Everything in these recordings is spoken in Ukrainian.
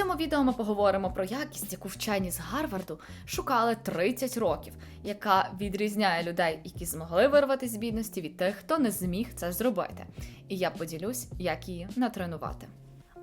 цьому відео ми поговоримо про якість, яку вчені з Гарварду шукали 30 років, яка відрізняє людей, які змогли вирватися з бідності від тих, хто не зміг це зробити. І я поділюсь, як її натренувати.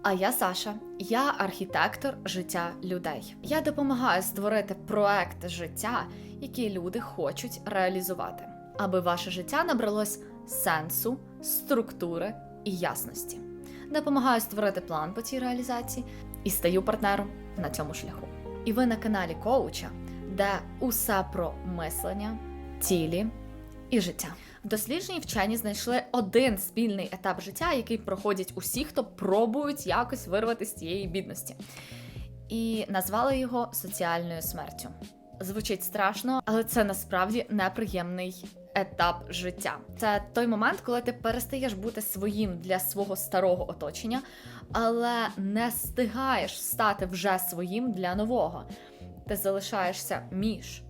А я Саша, я архітектор життя людей. Я допомагаю створити проект життя, який люди хочуть реалізувати, аби ваше життя набралось сенсу, структури і ясності. Допомагаю створити план по цій реалізації і стаю партнером на цьому шляху. І ви на каналі коуча, де усе про мислення, цілі і життя. В дослідженні вчені знайшли один спільний етап життя, який проходять усі, хто пробують якось вирвати з цієї бідності, і назвали його соціальною смертю. Звучить страшно, але це насправді неприємний етап життя. Це той момент, коли ти перестаєш бути своїм для свого старого оточення, але не стигаєш стати вже своїм для нового. Ти залишаєшся між,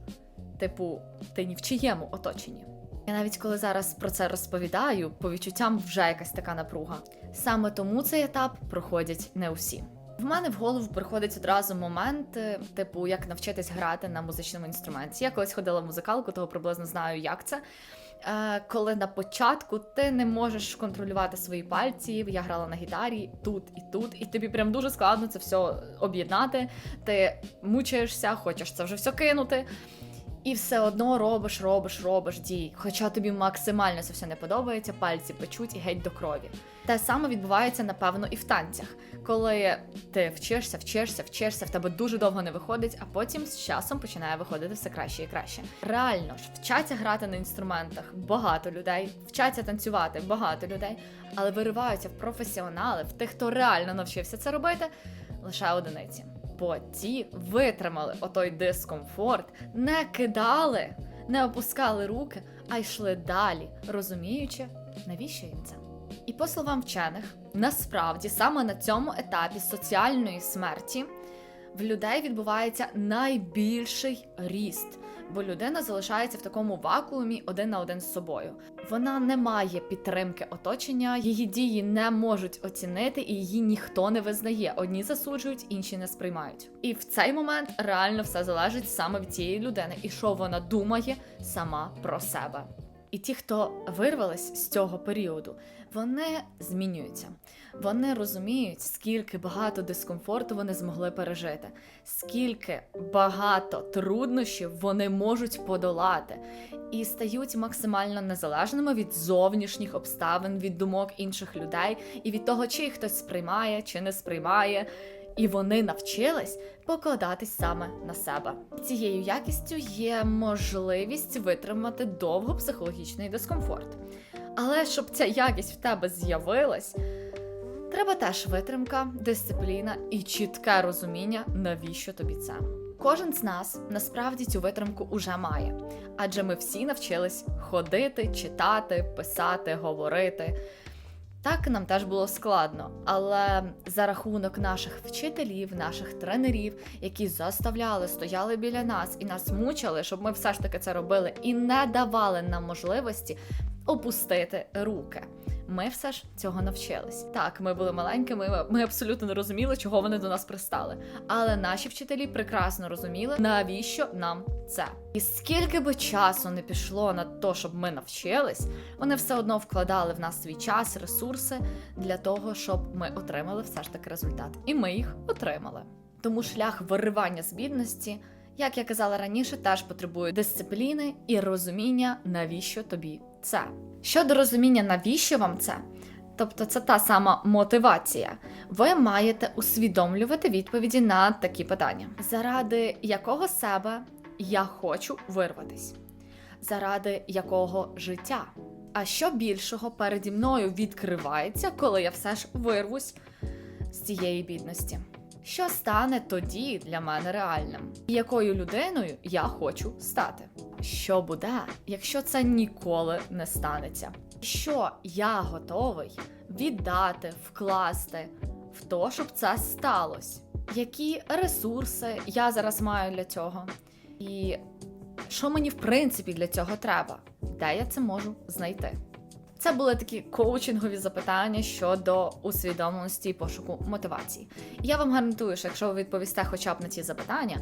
типу, ти ні в чиєму оточенні. Я навіть коли зараз про це розповідаю, по відчуттям вже якась така напруга. Саме тому цей етап проходять не усі. В мене в голову приходить одразу момент, е, типу, як навчитись грати на музичному інструменті. Я колись ходила в музикалку, того приблизно знаю, як це. Е, коли на початку ти не можеш контролювати свої пальці, я грала на гітарі тут і тут, і тобі прям дуже складно це все об'єднати. Ти мучаєшся, хочеш це вже все кинути. І все одно робиш, робиш, робиш дії. Хоча тобі максимально це все не подобається, пальці печуть і геть до крові. Те саме відбувається, напевно, і в танцях, коли ти вчишся, вчишся, вчишся, в тебе дуже довго не виходить, а потім з часом починає виходити все краще і краще. Реально ж, вчаться грати на інструментах багато людей, вчаться танцювати багато людей, але вириваються в професіонали, в тих, хто реально навчився це робити, лише одиниці. Бо ті витримали отой дискомфорт, не кидали, не опускали руки, а йшли далі, розуміючи, навіщо їм це. І по словам вчених, насправді саме на цьому етапі соціальної смерті в людей відбувається найбільший ріст, бо людина залишається в такому вакуумі один на один з собою. Вона не має підтримки оточення, її дії не можуть оцінити, і її ніхто не визнає. Одні засуджують, інші не сприймають. І в цей момент реально все залежить саме від цієї людини, і що вона думає сама про себе. І ті, хто вирвались з цього періоду, вони змінюються. Вони розуміють, скільки багато дискомфорту вони змогли пережити, скільки багато труднощів вони можуть подолати, і стають максимально незалежними від зовнішніх обставин, від думок інших людей і від того, чи їх хтось сприймає чи не сприймає. І вони навчились покладатись саме на себе. Цією якістю є можливість витримати довго психологічний дискомфорт. Але щоб ця якість в тебе з'явилась, треба теж витримка, дисципліна і чітке розуміння, навіщо тобі це. Кожен з нас насправді цю витримку уже має, адже ми всі навчились ходити, читати, писати, говорити. Так нам теж було складно, але за рахунок наших вчителів, наших тренерів, які заставляли, стояли біля нас і нас мучили, щоб ми все ж таки це робили, і не давали нам можливості опустити руки. Ми все ж цього навчились. Так, ми були маленькими, ми, абсолютно не розуміли, чого вони до нас пристали. Але наші вчителі прекрасно розуміли, навіщо нам це. І скільки би часу не пішло на те, щоб ми навчились, вони все одно вкладали в нас свій час, ресурси для того, щоб ми отримали все ж таки результат. І ми їх отримали. Тому шлях виривання з бідності, як я казала раніше, теж потребує дисципліни і розуміння, навіщо тобі це. Щодо розуміння, навіщо вам це, тобто це та сама мотивація, ви маєте усвідомлювати відповіді на такі питання: заради якого себе я хочу вирватись, заради якого життя. А що більшого переді мною відкривається, коли я все ж вирвусь з цієї бідності? Що стане тоді для мене реальним? І якою людиною я хочу стати? Що буде, якщо це ніколи не станеться? Що я готовий віддати, вкласти в то, щоб це сталося? Які ресурси я зараз маю для цього? І що мені в принципі для цього треба? Де я це можу знайти? Це були такі коучингові запитання щодо усвідомленості і пошуку мотивації. Я вам гарантую, що якщо ви відповісте хоча б на ці запитання,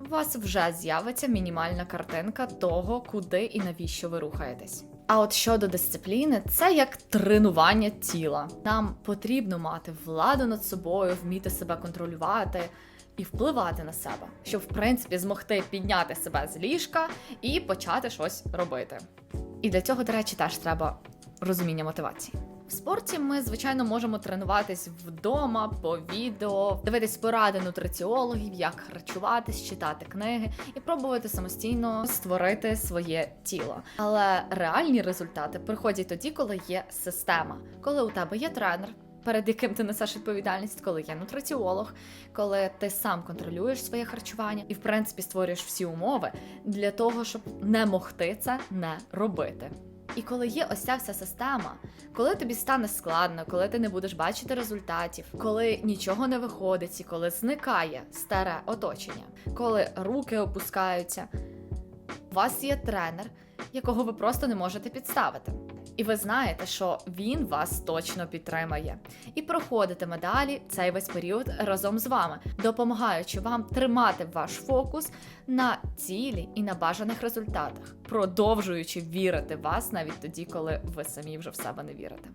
у вас вже з'явиться мінімальна картинка того, куди і навіщо ви рухаєтесь. А от щодо дисципліни, це як тренування тіла. Нам потрібно мати владу над собою, вміти себе контролювати і впливати на себе, щоб в принципі змогти підняти себе з ліжка і почати щось робити. І для цього, до речі, теж треба розуміння мотивації. В спорті ми, звичайно, можемо тренуватись вдома по відео, дивитись поради нутриціологів, як харчуватись, читати книги і пробувати самостійно створити своє тіло. Але реальні результати приходять тоді, коли є система, коли у тебе є тренер. Перед яким ти несеш відповідальність, коли є нутриціолог, коли ти сам контролюєш своє харчування і, в принципі, створюєш всі умови для того, щоб не могти це не робити. І коли є ось ця вся система, коли тобі стане складно, коли ти не будеш бачити результатів, коли нічого не виходить, і коли зникає старе оточення, коли руки опускаються, у вас є тренер, якого ви просто не можете підставити. І ви знаєте, що він вас точно підтримає і проходитиме далі цей весь період разом з вами, допомагаючи вам тримати ваш фокус на цілі і на бажаних результатах, продовжуючи вірити в вас навіть тоді, коли ви самі вже в себе не вірите.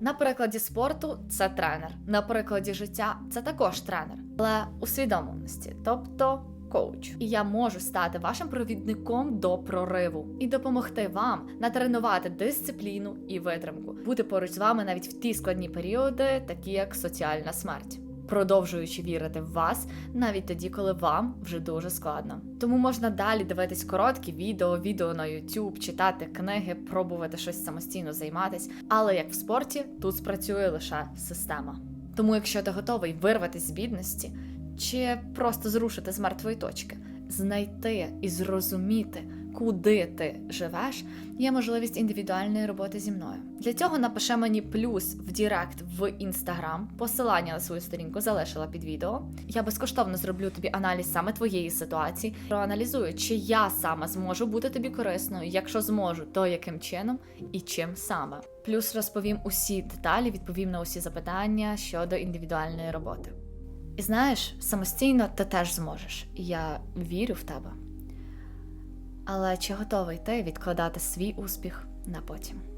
На прикладі спорту це тренер, на прикладі життя це також тренер, але усвідомленості, тобто коуч. І я можу стати вашим провідником до прориву і допомогти вам натренувати дисципліну і витримку, бути поруч з вами навіть в ті складні періоди, такі як соціальна смерть. Продовжуючи вірити в вас навіть тоді, коли вам вже дуже складно. Тому можна далі дивитись короткі відео, відео на YouTube, читати книги, пробувати щось самостійно займатись. Але як в спорті, тут спрацює лише система. Тому, якщо ти готовий вирватися з бідності, чи просто зрушити з мертвої точки, знайти і зрозуміти, куди ти живеш, є можливість індивідуальної роботи зі мною. Для цього напиши мені плюс в Дірект в інстаграм. Посилання на свою сторінку залишила під відео. Я безкоштовно зроблю тобі аналіз саме твоєї ситуації, проаналізую, чи я саме зможу бути тобі корисною. Якщо зможу, то яким чином і чим саме. Плюс розповім усі деталі, відповім на усі запитання щодо індивідуальної роботи. І знаєш, самостійно ти теж зможеш. Я вірю в тебе. Але чи готовий ти відкладати свій успіх на потім?